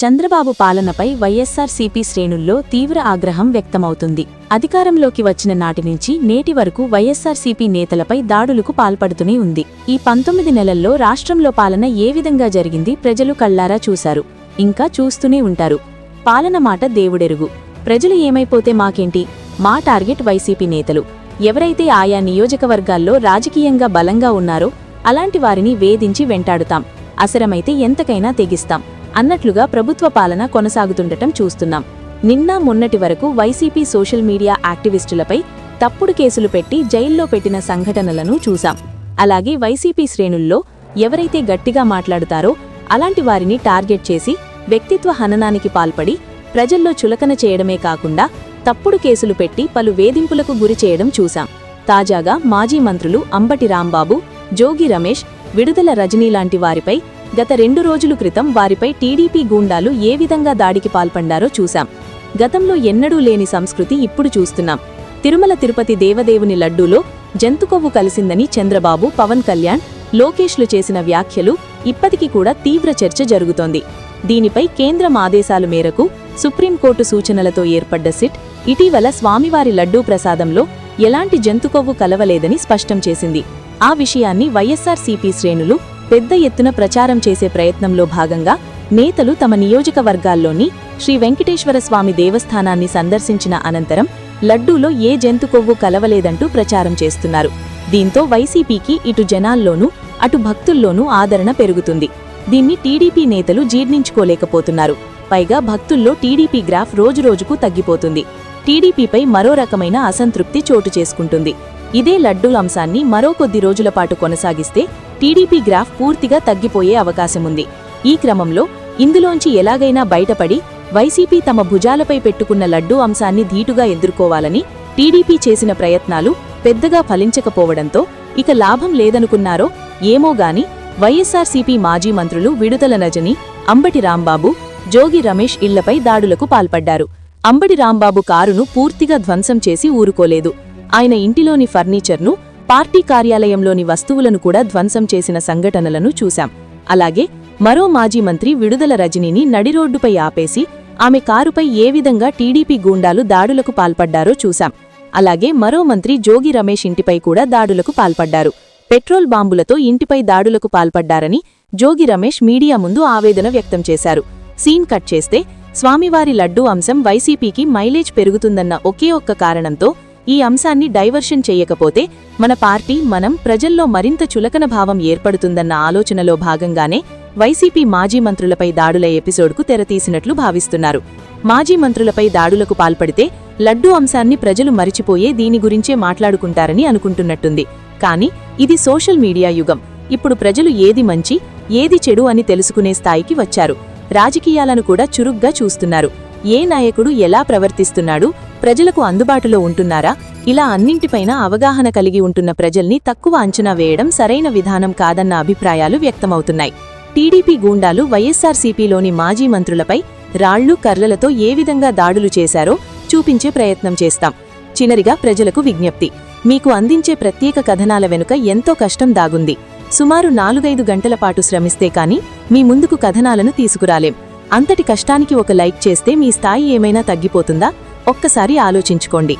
చంద్రబాబు పాలనపై వైఎస్సార్సీపీ శ్రేణుల్లో తీవ్ర ఆగ్రహం వ్యక్తమవుతుంది. అధికారంలోకి వచ్చిన నాటి నుంచి నేటి వరకు వైఎస్సార్సీపీ నేతలపై దాడులకు పాల్పడుతూనే ఉంది. ఈ పంతొమ్మిది నెలల్లో రాష్ట్రంలో పాలన ఏ విధంగా జరిగింది ప్రజలు కళ్ళారా చూశారు. ఇంకా చూస్తూనే ఉంటారు. పాలన మాట దేవుడెరుగు. ప్రజలు ఏమైపోతే మాకేంటి? మా టార్గెట్ వైసీపీ నేతలు. ఎవరైతే ఆయా నియోజకవర్గాల్లో రాజకీయంగా బలంగా ఉన్నారో అలాంటి వారిని వేధించి వెంటాడుతాం. అసరమైతే ఎంతకైనా తెగిస్తాం. అన్నట్లుగా ప్రభుత్వ పాలన కొనసాగుతుండటం చూస్తున్నాం. నిన్న మొన్నటి వరకు వైసీపీ సోషల్ మీడియా యాక్టివిస్టులపై తప్పుడు కేసులు పెట్టి జైల్లో పెట్టిన సంఘటనలను చూశాం. అలాగే వైసీపీ శ్రేణుల్లో ఎవరైతే గట్టిగా మాట్లాడుతారో అలాంటి వారిని టార్గెట్ చేసి వ్యక్తిత్వ హననానికి పాల్పడి ప్రజల్లో చులకన చేయడమే కాకుండా తప్పుడు కేసులు పెట్టి పలు వేధింపులకు గురి చేయడం చూశాం. తాజాగా మాజీ మంత్రులు అంబటి రాంబాబు జోగి రమేష్ విడుదల రజనీ లాంటి వారిపై గత రెండు రోజుల క్రితం వారిపై టీడీపీ గూండాలు ఏ విధంగా దాడికి పాల్పడ్డారో చూశాం. గతంలో ఎన్నడూ లేని సంస్కృతి ఇప్పుడు చూస్తున్నాం. తిరుమల తిరుపతి దేవదేవుని లడ్డూలో జంతుకొవ్వు కలిసిందని చంద్రబాబు పవన్ కళ్యాణ్ లోకేష్లు చేసిన వ్యాఖ్యలు ఇప్పటికీ కూడా తీవ్ర చర్చ జరుగుతోంది. దీనిపై కేంద్రం ఆదేశాల మేరకు సుప్రీంకోర్టు సూచనలతో ఏర్పడ్డ సిట్ ఇటీవల స్వామివారి లడ్డూ ప్రసాదంలో ఎలాంటి జంతుకొవ్వు కలవలేదని స్పష్టం చేసింది. ఆ విషయాన్ని వైఎస్సార్సీపీ శ్రేణులు పెద్ద ఎత్తున ప్రచారం చేసే ప్రయత్నంలో భాగంగా నేతలు తమ నియోజకవర్గాల్లోని శ్రీ వెంకటేశ్వర స్వామి దేవస్థానాన్ని సందర్శించిన అనంతరం లడ్డూలో ఏ జంతు కొవ్వు కలవలేదంటూ ప్రచారం చేస్తున్నారు. దీంతో వైసీపీకి ఇటు జనాల్లోనూ అటు భక్తుల్లోనూ ఆదరణ పెరుగుతుంది. దీన్ని టీడీపీ నేతలు జీర్ణించుకోలేకపోతున్నారు. పైగా భక్తుల్లో టీడీపీ గ్రాఫ్ రోజురోజుకు తగ్గిపోతుంది. టీడీపీపై మరో రకమైన అసంతృప్తి చోటు చేసుకుంటుంది. ఇదే లడ్డూ అంశాన్ని మరో కొద్ది రోజుల పాటు కొనసాగిస్తే టీడీపీ గ్రాఫ్ పూర్తిగా తగ్గిపోయే అవకాశముంది. ఈ క్రమంలో ఇందులోంచి ఎలాగైనా బయటపడి వైసీపీ తమ భుజాలపై పెట్టుకున్న లడ్డూ అంశాన్ని ధీటుగా ఎదుర్కోవాలని టీడీపీ చేసిన ప్రయత్నాలు పెద్దగా ఫలించకపోవడంతో ఇక లాభం లేదనుకున్నారో ఏమోగాని వైఎస్సార్సీపీ మాజీ మంత్రులు విడుదల రజని అంబటి రాంబాబు జోగి రమేష్ ఇళ్ళపై దాడులకు పాల్పడ్డారు. అంబటి రాంబాబు కారును పూర్తిగా ధ్వంసం చేసి ఊరుకోలేదు. ఆయన ఇంటిలోని ఫర్నిచర్ను పార్టీ కార్యాలయంలోని వస్తువులను కూడా ధ్వంసం చేసిన సంఘటనలను చూశాం. అలాగే మరో మాజీ మంత్రి విడుదల రజనీని నడిరోడ్డుపై ఆపేసి ఆమె కారుపై ఏ విధంగా టీడీపీ గూండాలు దాడులకు పాల్పడ్డారో చూశాం. అలాగే మరో మంత్రి జోగి రమేష్ ఇంటిపై కూడా దాడులకు పాల్పడ్డారు. పెట్రోల్ బాంబులతో ఇంటిపై దాడులకు పాల్పడ్డారని జోగి రమేష్ మీడియా ముందు ఆవేదన వ్యక్తం చేశారు. సీన్ కట్ చేస్తే స్వామివారి లడ్డూ అంశం వైసీపీకి మైలేజ్ పెరుగుతుందన్న ఒకే ఒక్క కారణంతో ఈ అంశాన్ని డైవర్షన్ చేయకపోతే మన పార్టీ మనం ప్రజల్లో మరింత చులకన భావం ఏర్పడుతుందన్న ఆలోచనలో భాగంగానే వైసీపీ మాజీ మంత్రులపై దాడుల ఎపిసోడ్కు తెరతీసినట్లు భావిస్తున్నారు. మాజీ మంత్రులపై దాడులకు పాల్పడితే లడ్డూ అంశాన్ని ప్రజలు మరిచిపోయే దీని గురించే మాట్లాడుకుంటారని అనుకుంటున్నట్టుంది. కానీ ఇది సోషల్ మీడియా యుగం. ఇప్పుడు ప్రజలు ఏది మంచి ఏది చెడు అని తెలుసుకునే స్థాయికి వచ్చారు. రాజకీయాలను కూడా చురుగ్గా చూస్తున్నారు. ఏ నాయకుడు ఎలా ప్రవర్తిస్తున్నాడు ప్రజలకు అందుబాటులో ఉంటున్నారా ఇలా అన్నింటిపైన అవగాహన కలిగి ఉంటున్న ప్రజల్ని తక్కువ అంచనా వేయడం సరైన విధానం కాదన్న అభిప్రాయాలు వ్యక్తమవుతున్నాయి. టీడీపీ గూండాలు వైఎస్సార్సీపీలోని మాజీ మంత్రులపై రాళ్ళు కర్రలతో ఏ విధంగా దాడులు చేశారో చూపించే ప్రయత్నం చేస్తాం. చినరిగా ప్రజలకు విజ్ఞప్తి. మీకు అందించే ప్రత్యేక కథనాల వెనుక ఎంతో కష్టం దాగుంది. సుమారు నాలుగైదు గంటల పాటు శ్రమిస్తే కాని మీ ముందుకు కథనాలను తీసుకురాలేం. అంతటి కష్టానికి ఒక లైక్ చేస్తే మీ స్థాయి ఏమైనా తగ్గిపోతుందా? ఒక్కసారి ఆలోచించుకోండి.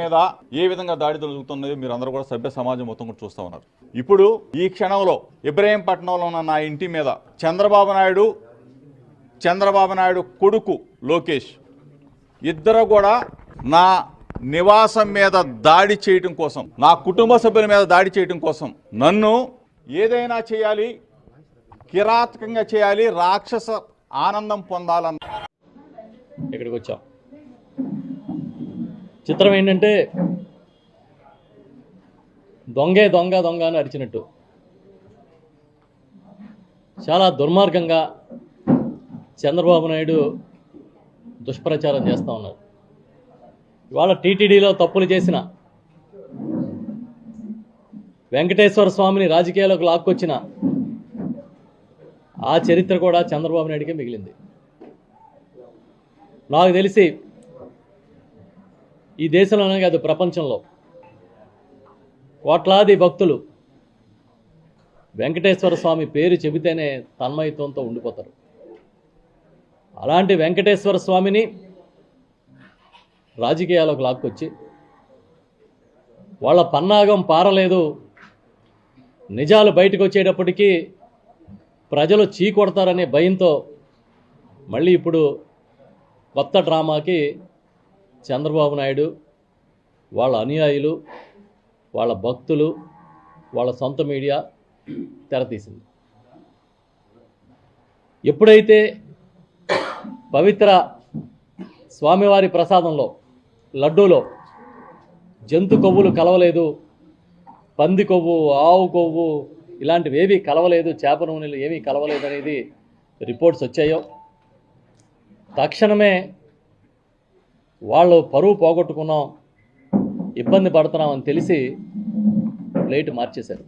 మీద ఏ విధంగా దాడి జరుగుతున్నది మీరు అందరూ కూడా సభ్య సమాజం మొత్తం కూడా చూస్తూ ఉన్నారు. ఇప్పుడు ఈ క్షణంలో ఇబ్రహీంపట్నంలో ఉన్న నా ఇంటి మీద చంద్రబాబు నాయుడు చంద్రబాబు నాయుడు కొడుకు లోకేష్ ఇద్దరు కూడా నా నివాసం మీద దాడి చేయటం కోసం నా కుటుంబ సభ్యుల మీద దాడి చేయటం కోసం నన్ను ఏదైనా చేయాలి కిరాతకంగా చేయాలి రాక్షస ఆనందం పొందాలన్న ఇక్కడికి వచ్చాం చిత్రం ఏంటంటే దొంగే దొంగ దొంగ అని అరిచినట్టు. చాలా దుర్మార్గంగా చంద్రబాబు నాయుడు దుష్ప్రచారం చేస్తూ ఉన్నారు. ఇవాళ టీటీడీలో తప్పులు చేసిన వెంకటేశ్వర స్వామిని రాజకీయాలకు లాక్కొచ్చిన ఆ చరిత్ర కూడా చంద్రబాబు నాయుడికే మిగిలింది. నాకు తెలిసి ఈ దేశంలోనే కాదు ప్రపంచంలో కోట్లాది భక్తులు వెంకటేశ్వర స్వామి పేరు చెబితేనే తన్మయత్వంతో ఉండిపోతారు. అలాంటి వెంకటేశ్వర స్వామిని రాజకీయాలకు లాక్కొచ్చి వాళ్ళ పన్నాగం పారలేదు. నిజాలు బయటకు వచ్చేటప్పటికీ ప్రజలు చీకొడతారనే భయంతో మళ్ళీ ఇప్పుడు కొత్త డ్రామాకి చంద్రబాబు నాయుడు వాళ్ళ అనుయాయులు వాళ్ళ భక్తులు వాళ్ళ సొంత మీడియా తెరతీసింది. ఎప్పుడైతే పవిత్ర స్వామివారి ప్రసాదంలో లడ్డూలో జంతు కొవ్వులు కలవలేదు పంది కొవ్వు ఆవు కొవ్వు ఇలాంటివి ఏమీ కలవలేదు చేప నూనెలు ఏమీ కలవలేదు అనేది రిపోర్ట్స్ వచ్చాయో. తక్షణమే వాళ్ళు పరువు పోగొట్టుకున్నాం ఇబ్బంది పడుతున్నామని తెలిసి ప్లేట్ మార్చేశారు.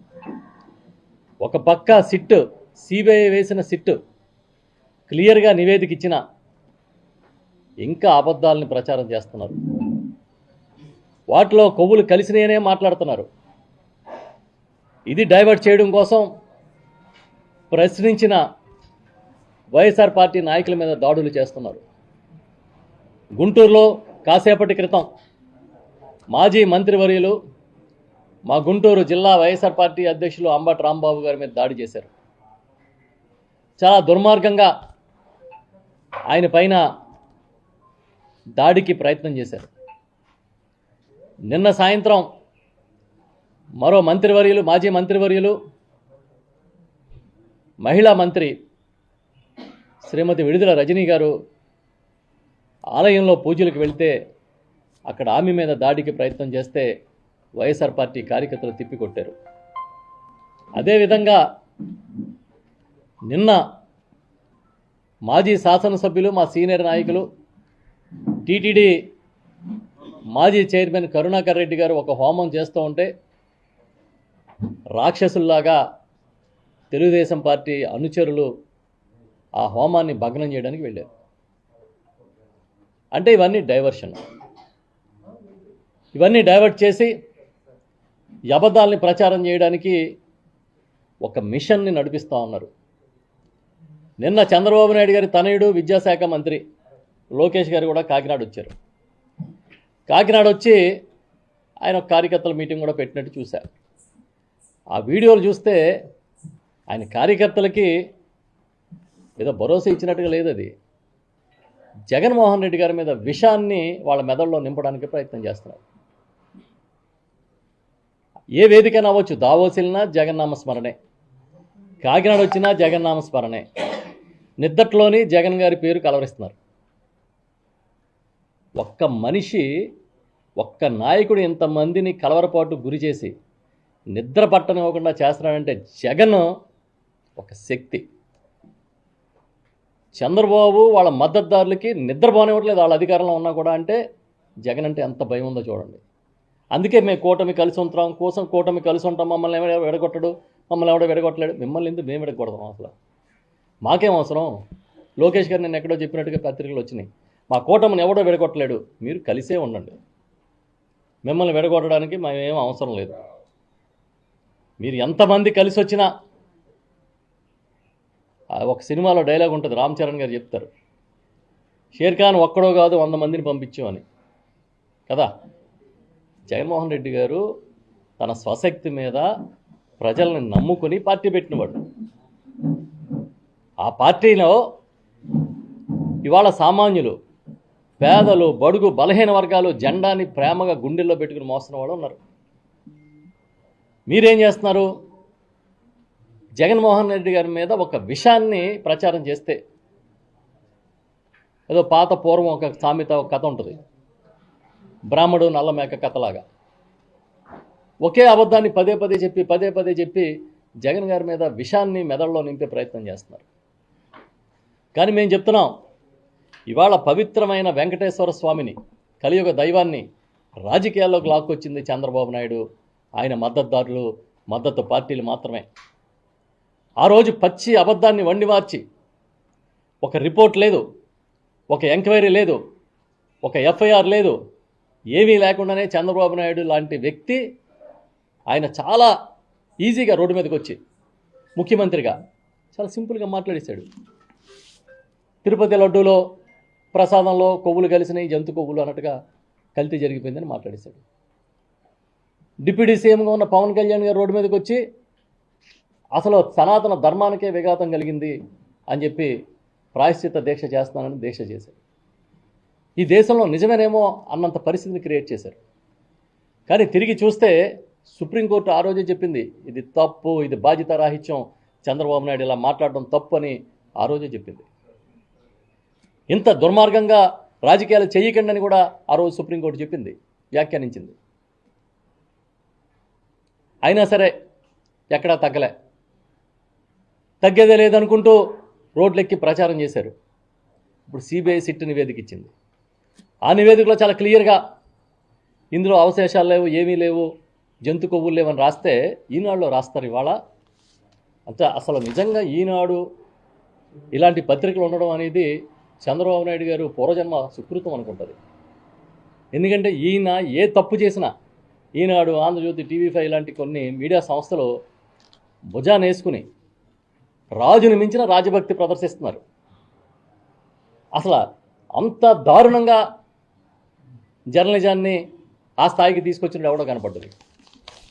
ఒక పక్క సిట్ సిబిఐ వేసిన సిట్ క్లియర్గా నివేదిక ఇచ్చిన ఇంకా అబద్ధాలని ప్రచారం చేస్తున్నారు. వాటిలో కొవ్వులు కలిసినాయనే మాట్లాడుతున్నారు. ఇది డైవర్ట్ చేయడం కోసం ప్రశ్నించిన వైఎస్ఆర్ పార్టీ నాయకుల మీద దాడులు చేస్తున్నారు. గుంటూరులో కాసేపటి క్రితం మాజీ మంత్రివర్యులు మా గుంటూరు జిల్లా వైఎస్ఆర్ పార్టీ అధ్యక్షులు అంబటి రాంబాబు గారి మీద దాడి చేశారు. చాలా దుర్మార్గంగా ఆయన పైన దాడికి ప్రయత్నం చేశారు. నిన్న సాయంత్రం మరో మంత్రివర్యులు మాజీ మంత్రివర్యులు మహిళా మంత్రి శ్రీమతి విడుదల రజనీ గారు ఆలయంలో పూజలకు వెళ్తే అక్కడ ఆమె మీద దాడికి ప్రయత్నం చేస్తే వైఎస్ఆర్ పార్టీ కార్యకర్తలు తిప్పికొట్టారు. అదేవిధంగా నిన్న మాజీ శాసనసభ్యులు మా సీనియర్ నాయకులు టీటీడీ మాజీ చైర్మన్ కరుణాకర్ రెడ్డి గారు ఒక హోమం చేస్తూ ఉంటే రాక్షసుల్లాగా తెలుగుదేశం పార్టీ అనుచరులు ఆ హోమాన్ని భగ్నం చేయడానికి వెళ్ళారు. అంటే ఇవన్నీ డైవర్షన్. ఇవన్నీ డైవర్ట్ చేసి అబద్ధాలని ప్రచారం చేయడానికి ఒక మిషన్ని నడిపిస్తూ ఉన్నారు. నిన్న చంద్రబాబు నాయుడు గారి తనయుడు విద్యాశాఖ మంత్రి లోకేష్ గారు కూడా కాకినాడ వచ్చారు. కాకినాడ వచ్చి ఆయన కార్యకర్తల మీటింగ్ కూడా పెట్టినట్టు చూశారు. ఆ వీడియోలు చూస్తే ఆయన కార్యకర్తలకి ఏదో భరోసా ఇచ్చినట్టుగా లేదు అది. జగన్మోహన్ రెడ్డి గారి మీద విషాన్ని వాళ్ళ మెదడులో నింపడానికి ప్రయత్నం చేస్తున్నారు. ఏ వేదికైనా అవ్వచ్చు. దావోసిల్నా జగన్నామ స్మరణే. కాకినాడ వచ్చినా జగన్నామ స్మరణే. నిద్దట్లోని జగన్ గారి పేరు కలవరిస్తున్నారు. ఒక్క మనిషి ఒక్క నాయకుడు ఇంతమందిని కలవరపాటు గురి చేసి నిద్ర పట్టనివ్వకుండా చేస్తున్నాడంటే జగన్ ఒక శక్తి. చంద్రబాబు వాళ్ళ మద్దతుదారులకి నిద్రపోనివ్వట్లేదు వాళ్ళ అధికారంలో ఉన్నా కూడా అంటే జగన్ అంటే ఎంత భయం ఉందో చూడండి. అందుకే మేము కూటమి కలిసి ఉంటాం కోసం కూటమి కలిసి ఉంటాం మమ్మల్ని ఎవడ విడగొట్టడు మమ్మల్ని ఎవడో విడగొట్టలేడు మిమ్మల్ని ఎందుకు మేము విడగొడతాం అసలు? మాకేం అవసరం? లోకేష్ గారు నేను ఎక్కడో చెప్పినట్టుగా పత్రికలు వచ్చినాయి. మా కూటమిని ఎవడో విడగొట్టలేడు మీరు కలిసే ఉండండి. మిమ్మల్ని విడగొట్టడానికి మేమేం అవసరం లేదు. మీరు ఎంతమంది కలిసి వచ్చినా ఒక సినిమాలో డైలాగ్ ఉంటుంది రామ్ చరణ్ గారు చెప్తారు. షేర్ ఖాన్ ఒక్కడో కాదు వంద మందిని పంపించు అని కదా? జగన్మోహన్ రెడ్డి గారు తన స్వశక్తి మీద ప్రజల్ని నమ్ముకుని పార్టీ పెట్టినవాడు. ఆ పార్టీలో ఇవాళ సామాన్యులు పేదలు బడుగు బలహీన వర్గాలు జెండాని ప్రేమగా గుండెల్లో పెట్టుకుని మోస్తున్న వాళ్ళు ఉన్నారు. మీరేం చేస్తున్నారు? జగన్మోహన్ రెడ్డి గారి మీద ఒక విషాన్ని ప్రచారం చేస్తే ఏదో పాత పూర్వం ఒక సామెత ఒక కథ ఉంటుంది. బ్రాహ్మడు నల్లమేక కథలాగా. ఒకే అబద్ధాన్ని పదే పదే చెప్పి పదే పదే చెప్పి జగన్ గారి మీద విషాన్ని మెదడులో నింపే ప్రయత్నం చేస్తున్నారు. కానీ మేము చెప్తున్నాం ఇవాళ పవిత్రమైన వెంకటేశ్వర స్వామిని కలియుగ దైవాన్ని రాజకీయాల్లోకి లాక్కొచ్చింది చంద్రబాబు నాయుడు. ఆయన మద్దతుదారులు మద్దతు పార్టీలు మాత్రమే. ఆ రోజు పచ్చి అబద్ధాన్ని వండి మార్చి ఒక రిపోర్ట్ లేదు ఒక ఎంక్వైరీ లేదు ఒక ఎఫ్ఐఆర్ లేదు ఏమీ లేకుండానే చంద్రబాబు నాయుడు లాంటి వ్యక్తి ఆయన చాలా ఈజీగా రోడ్డు మీదకి వచ్చి ముఖ్యమంత్రిగా చాలా సింపుల్గా మాట్లాడేశాడు. తిరుపతి లడ్డూలో ప్రసాదంలో కొవ్వులు కలిసినాయి జంతు కొవ్వులు అన్నట్టుగా కల్తీ జరిగిపోయిందని మాట్లాడేశాడు. డిప్యూటీ సీఎంగా ఉన్న పవన్ కళ్యాణ్ గారు రోడ్డు మీదకి వచ్చి అసలు సనాతన ధర్మానికే విఘాతం కలిగింది అని చెప్పి ప్రాయశ్చిత దీక్ష చేస్తానని దీక్ష చేశారు. ఈ దేశంలో నిజమేనేమో అన్నంత పరిస్థితిని క్రియేట్ చేశారు. కానీ తిరిగి చూస్తే సుప్రీంకోర్టు ఆ రోజే చెప్పింది ఇది తప్పు ఇది బాధ్యత రాహిత్యం చంద్రబాబు నాయుడు ఇలా మాట్లాడడం తప్పు అని ఆ రోజే చెప్పింది. ఇంత దుర్మార్గంగా రాజకీయాలు చేయకండి అని కూడా ఆ రోజు సుప్రీంకోర్టు చెప్పింది వ్యాఖ్యానించింది. అయినా సరే ఎక్కడా తగ్గలే. తగ్గేదే లేదనుకుంటూ రోడ్లెక్కి ప్రచారం చేశారు. ఇప్పుడు సిబిఐ సిట్ నివేదిక ఇచ్చింది ఆ నివేదికలో చాలా క్లియర్గా ఇందులో అవశేషాలు లేవు ఏమీ లేవు జంతు కొవ్వులు లేవని రాస్తే ఈనాడులో రాస్తారు ఇవాళ. అంటే అసలు నిజంగా ఈనాడు ఇలాంటి పత్రికలు ఉండడం అనేది చంద్రబాబు నాయుడు గారు పూర్వజన్మ సుకృతం అనుకుంటుంది. ఎందుకంటే ఈయన ఏ తప్పు చేసినా ఈనాడు ఆంధ్రజ్యోతి టీవీ ఫైవ్ లాంటి కొన్ని మీడియా సంస్థలు భుజాన్ని వేసుకుని రాజుని మించిన రాజభక్తి ప్రదర్శిస్తున్నారు. అసలు అంత దారుణంగా జర్నలిజాన్ని ఆ స్థాయికి తీసుకొచ్చినట్టు ఎవడో కనపడ్డది.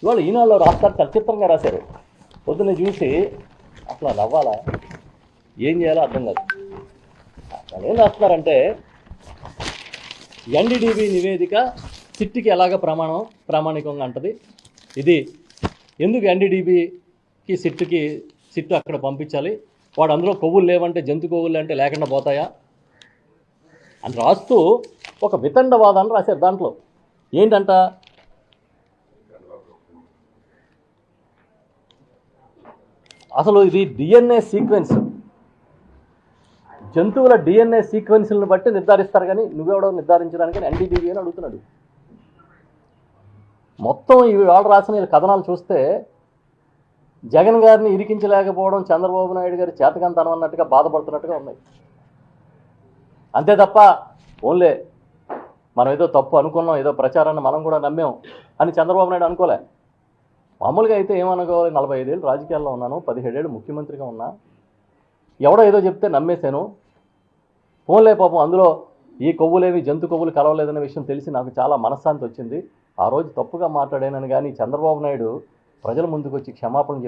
ఇవాళ ఈనాడులో రాస్తారు చాలా రాశారు. పొద్దున్న చూసి అసలు నవ్వాలా ఏం చేయాలో అర్థం కాదు. అసలు ఏం రాస్తున్నారంటే ఎన్డీడీబీ నివేదిక సిట్టికి ఎలాగ ప్రమాణం ప్రామాణికంగా అంటది? ఇది ఎందుకు ఎన్డీడీబీకి సిట్టుకి సిట్టు అక్కడ పంపించాలి? వాడు అందులో కొవ్వులు లేవంటే జంతు కొవ్వులు అంటే లేకుండా పోతాయా? అని రాస్తూ ఒక వితండవాదాన్ని రాశారు దాంట్లో. ఏంటంట? అసలు ఇది డిఎన్ఏ సీక్వెన్స్. జంతువుల డిఎన్ఏ సీక్వెన్స్లను బట్టి నిర్ధారిస్తారు కానీ నువ్వెవడో నిర్ధారించడానికి ఎన్డీబీబీ అని అడుగుతున్నాడు. మొత్తం ఈ వాళ్ళు రాసిన ఈ కథనాలు చూస్తే జగన్ గారిని ఇరికించలేకపోవడం చంద్రబాబు నాయుడు గారి చేతకంతనం అన్నట్టుగా బాధపడుతున్నట్టుగా ఉన్నాయి. అంతే తప్ప ఓన్లే మనం ఏదో తప్పు అనుకున్నాం ఏదో ప్రచారాన్ని మనం కూడా నమ్మాం అని చంద్రబాబు నాయుడు అనుకోలే. మామూలుగా అయితే ఏమనుకోవాలి? నలభై ఐదేళ్ళు రాజకీయాల్లో ఉన్నాను పదిహేడేళ్ళు ముఖ్యమంత్రిగా ఉన్నా. ఎవడో ఏదో చెప్తే నమ్మేశాను. ఫోన్లే పాపం అందులో ఈ కొవ్వులేవి జంతు కొవ్వులు కలవలేదనే విషయం తెలిసి నాకు చాలా మనశ్శాంతి వచ్చింది. ఆ రోజు తప్పుగా మాట్లాడానని కానీ చంద్రబాబు నాయుడు ప్రజల ముందుకు వచ్చి క్షమాపణ